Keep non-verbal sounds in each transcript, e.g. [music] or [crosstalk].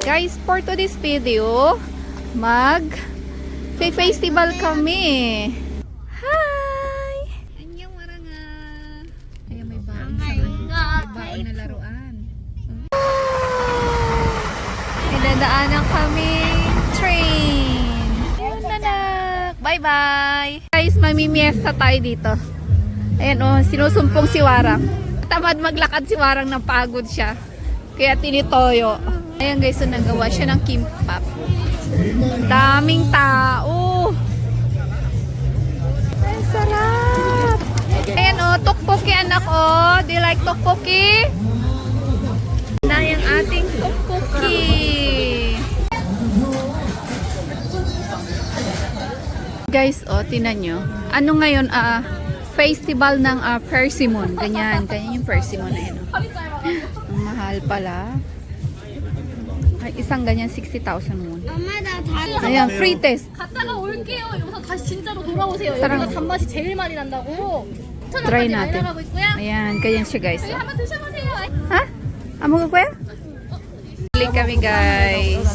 Guys, for today's video, mag festival kami. Hi! Anyong maranga. Ayan, may baon siya. May baon na laruan. May dadaanan kami train. Ayan, nanak. Bye-bye! Guys, mamimiesta tayo dito. Ayan oh, sinusumpong si Warang. Tamad maglakad si Warang ng pagod siya. Kaya tinitoyo. Ayan guys, so nagawa siya ng kimbap. Daming tao. Ang sarap. Ayan oh, tokpoki anak oh. Do you like tokpoki? Na yung ating tokpoki. Guys, oh, tinan nyo. Ano ngayon, ah, festival ng ah, persimmon. Ganyan, ganyan yung persimmon na yun. oh. Mahal pala. Ay, isang ganyan, 60,000 won. 엄마 나 다리 Ayan, free test. 갔다가 올게요. 여기서 다시 진짜로 돌아오세요. 사랑. 여기가 단맛이 제일 많이 난다고. Try 천원까지 natin. 날아가고 있고요. Ayan, ganyan siya guys. 저희 한번 드셔보세요. Ha? Amo ka kuya? Bili kami guys.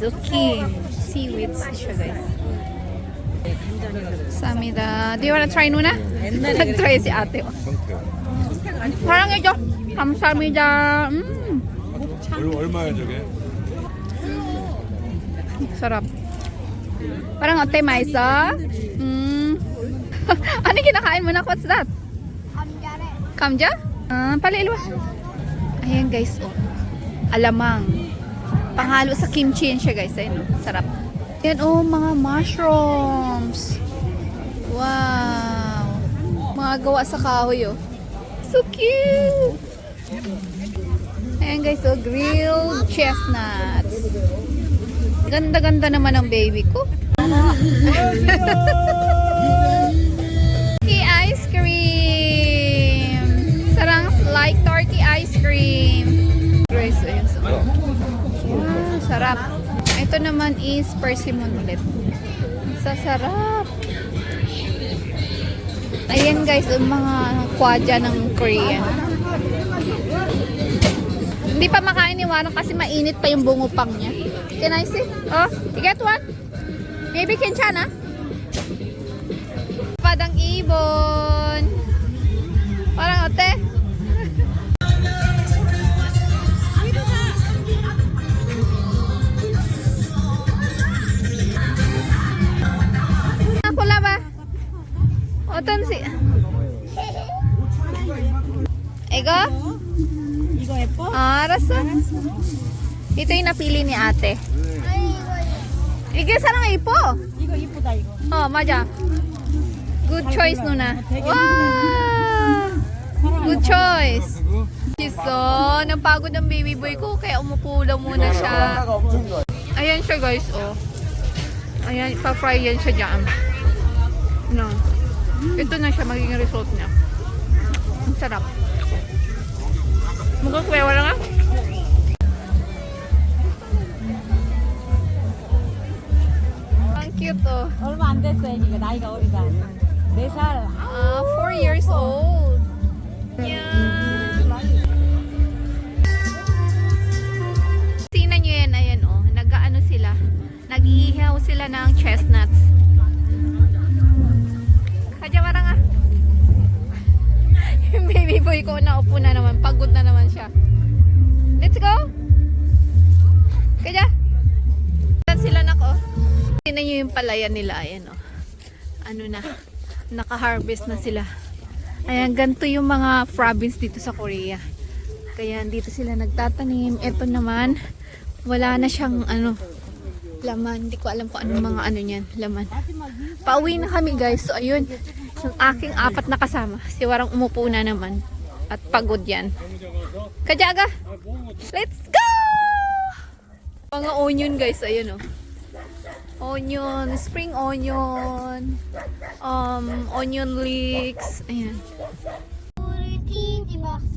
Zuki. Seaweeds siya guys. Samida. Do you wanna try nuna? Nag-try si ate. oh. Parang ito. Kamsamida. Mm. 얼- 얼마야 저게? Sarap. Parang ate maisa. Mm. ano yung [laughs] kinakain mo na? What's that? 감자래 Kamja? Ah, palilwa. Ayan guys, oh. Alamang. Panghalo sa kimchi yan siya guys. Ayun, oh. Sarap. Ayan, oh, mga mushrooms. Wow. Mga gawa sa kahoy, oh. So cute. Ayan guys, oh, grilled chestnuts. Ganda-ganda naman ang baby ko. Turkey ice cream. Sarang like turkey ice cream. Grace, ayun. So. Wow, sarap. Ito naman is persimmon ulit. Sasarap. Ayan guys, yung mga kwadya ng Korean. Hindi pa makain ni Warang kasi mainit pa yung bungupang niya. Can I see? Oh, you get one? Maybe kenchana? Padang ibon. Parang ote. Lang ba? Oton si... Ego? 이 거 예뻐? Ah, 알았어. Ito yung napili ni ate. I게 sarang ipo. 이거 이쁘다 이거. Oh, 맞아. Good choice, Nuna. Wow! Good choice. So, napagod ang baby boy ko, kaya umupo lang muna siya. Ayan siya, guys, oh. Ayan, pa-fry yan siya dyan. No. Ito na siya, magiging result niya. Ang sarap. Uh, four years old. Yeah. Tingnan nyo yan, ayan oh. Nag-ano sila. Nag-iihaw sila ng chestnuts. Kadya para nga. Yung baby boy ko na upo na naman. Pagod na naman siya. Let's go! Kadya! Saan sila na ko? Tingnan nyo yung palaya nila, ayan oh. Ano na naka-harvest na sila. Ayan, ganito yung mga province dito sa Korea. Kaya dito sila nagtatanim. Ito naman, wala na siyang ano, laman. Hindi ko alam kung anong mga ano niyan, laman. Pauwi na kami guys. So ayun, yung aking apat na kasama. Si Warang umupo na naman. At pagod yan. Kajaga! Let's go! Mga onion guys, ayun oh onion, spring onion, um, onion leeks, ayan. Purity.